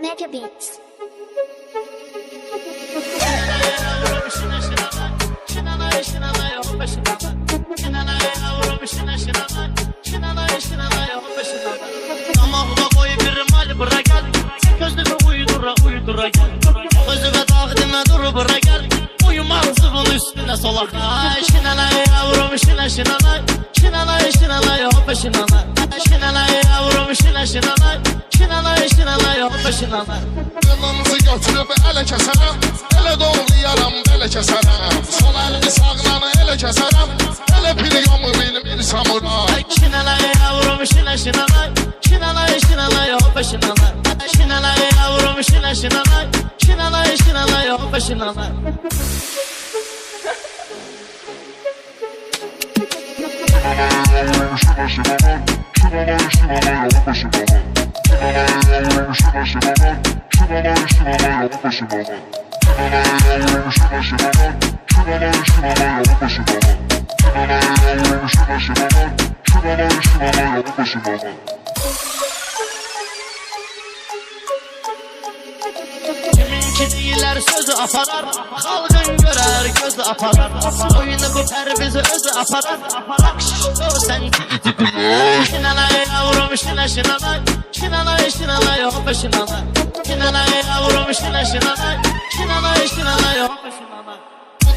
Mecca Beats. Damağına koy bir mal bura gel Gözlüğü uydura uydura gel Özüme takdime dur bura gel Uyumaz bunun üstüne solak Ay şinanay yavrum şina şinanay Şinanay şinanay hoppa şinanay Şinanay yavrum şina şinanay Şinanay şinanay hoppa şinanay Qılınızı götürüb ələ kəsərəm Elə doğrayaram, belə kəsərəm Sol əlini sağdan elə kəsərəm Elə priyomu bilmir samuray. Ay şinanay yavrum şina şinanay Şinanay şinanay hoppa şinanay Şinanay yavrum şina şinanay Kiminki değiller sözü aparar Halkın görer gözü aparar. Oyunu bu pervizi özü aparar. Bak şişko sen şinanay Şinanay şinanay hoppa şinanay Şinanay yavrum şina şinanay Şinanay şinanay hoppa şinanay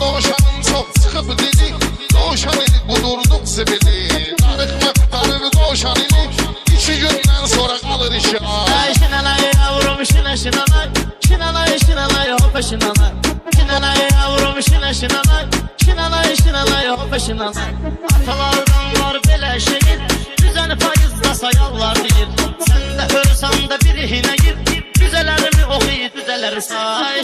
Doğuşanın çox çıxıb dili Doğuşan ili qudurduq zibili Darıqmaq darığı doğuşan ili İki gündən sonra qalır işi. Ay şinanay yavrum şina şinanay Şinanay şinanay hoppa şinanay Şinanay yavrum şina şinanay Şinanay şinanay hoppa şinanay Atalardan var belə şehir Düzəni payızda sayarlar deyir Sen de ölsən də birihine gir. Düzələrimi oxuy düzələri say.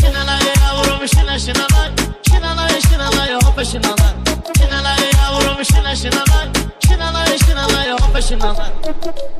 Şinanay yavrum şina şinanay Şinanay şinanay hoppa şinanay Şinanay yavrum şina şinanay Şinanay şinanay hoppa şinanay